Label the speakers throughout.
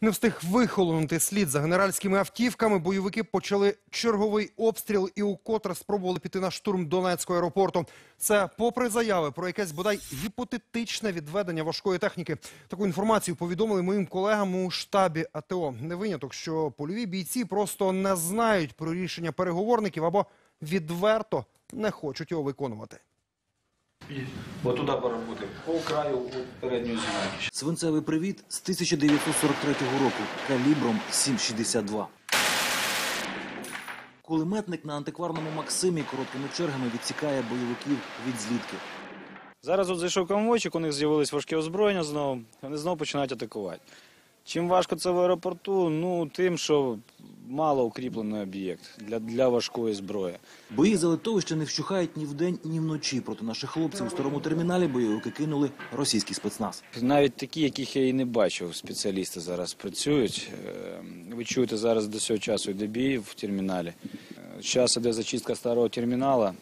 Speaker 1: Не встиг вихолонути слід за генеральськими автівками. Бойовики почали черговий обстріл і укотре спробували піти на штурм Донецького аеропорту. Це попри заяви про якесь бодай гіпотетичне відведення важкої техніки. Таку інформацію повідомили моїм колегам у штабі АТО. Не виняток, що польові бійці просто не знають про рішення переговорників або відверто не хочуть його виконувати.
Speaker 2: Вот туда поработаем. По краю от передньої зінаки.
Speaker 3: Свинцевий привіт з 1943 року калібром 7,62. Кулеметник на антикварному Максимі короткими чергами відсікає бойовиків від злітки.
Speaker 4: Зараз от зайшов конвойчик, у них з'явилось важке озброєння знову, вони знову починають атакувати. Чим важко це в аеропорту? Ну, тим, що мало укріплений об'єкт для, для важкої зброї.
Speaker 3: Бої за литовище не вщухають ні вдень, ні вночі. Проти наших хлопців у старому терміналі бойовики кинули російський спецназ.
Speaker 4: Навіть такі, яких я і не бачив, спеціалісти зараз працюють. Е, Ви чуєте, зараз до цього часу йде бій в терміналі. Е, Зараз іде зачистка старого термінала.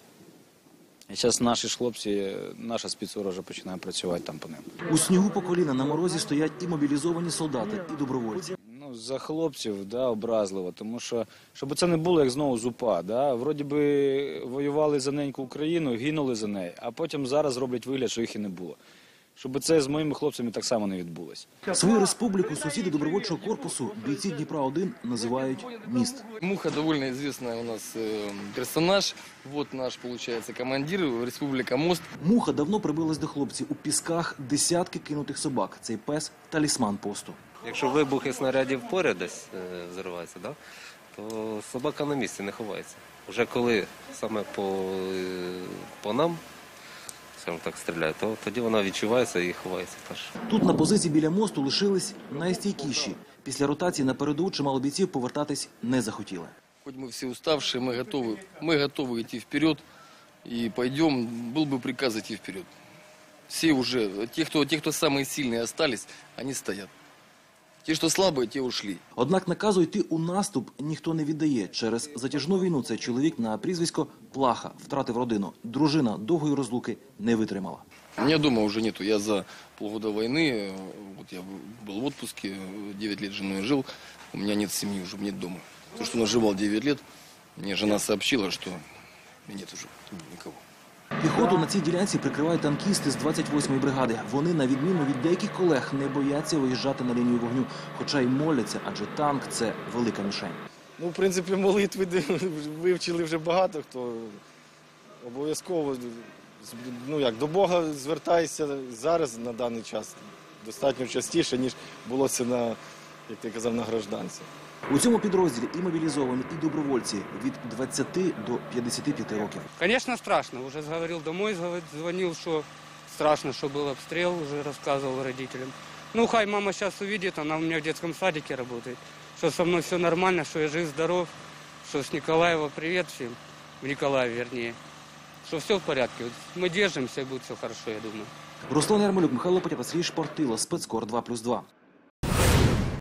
Speaker 4: І зараз наші ж хлопці, е, наша спецоружа починає працювати там по ним.
Speaker 3: У снігу по коліна на морозі стоять і мобілізовані солдати, і добровольці.
Speaker 4: За хлопців, да, образливо, тому що, щоб це не було як знову зупа, да, вроді би воювали за неньку Україну, гинули за неї, а потім зараз роблять вигляд, що їх і не було. Щоб це з моїми хлопцями так само не відбулося.
Speaker 3: Свою республіку сусіди добровольчого корпусу бійці Дніпра 1 називають міст.
Speaker 5: Муха довольно известная у нас э, персонаж. Вот наш, получается, командир, Республика Мост.
Speaker 3: Муха давно прибилась до хлопців у пісках десятки кинутих собак. Цей пес талісман посту.
Speaker 6: Якщо вибухи снарядів поряд десь е, взриваються, да, то собака на місці не ховається. Вже коли саме по, е, по нам, скажімо так, стріляють, то тоді вона відчувається і ховається теж.
Speaker 3: Тут на позиції біля мосту лишились найстійкіші. Після ротації на передову чимало бійців повертатись не захотіли.
Speaker 5: Хоть мы все уставшие, мы готовы, мы готовы идти вперед и пойдем. Был бы приказ идти вперед. Все уже, те, кто, те, кто самые сильные остались, они стоят. Те, что слабые, те ушли.
Speaker 3: Однак наказу йти у наступ ніхто не віддає. Через затяжну війну цей чоловік на прізвисько Плаха втратив родину. Дружина довгої розлуки не витримала.
Speaker 5: У меня дома уже нету. Я за полгода войны, э, вот я был в отпуске, э, 9 лет с женой жил. У меня нет семьи, уже нет дома. То, что наживал 9 лет, мне жена сообщила, что нет уже никого.
Speaker 3: Піхоту на цій ділянці прикривають танкісти з 28-ї бригади. Вони, на відміну від деяких колег, не бояться виїжджати на лінію вогню, хоча й моляться, адже танк це велика мішень.
Speaker 4: Ну, в принципі, молитви вивчили вже багато хто. Обов'язково ну, до Бога звертайся зараз на даний час достатньо частіше, ніж було це на, як ти казав, на гражданці.
Speaker 3: У цьому підрозділі і мобілізовані, і добровольці від 20 до 55 років.
Speaker 7: Конечно, страшно. Уже говорил домой, зв- звонил, что страшно, что был обстрел, уже рассказывал родителям. Ну, хай мама сейчас увидит, она у меня в детском садике работает, что со мной все нормально, что я жив-здоров, что с Николаева привет всем, в Николаеве вернее, что все в порядке. Вот Мы держимся, и будет все хорошо, я думаю.
Speaker 3: Руслан Ярмолюк, Михайло Потяпа, Сергій Шпортило, спецкор 2+,2.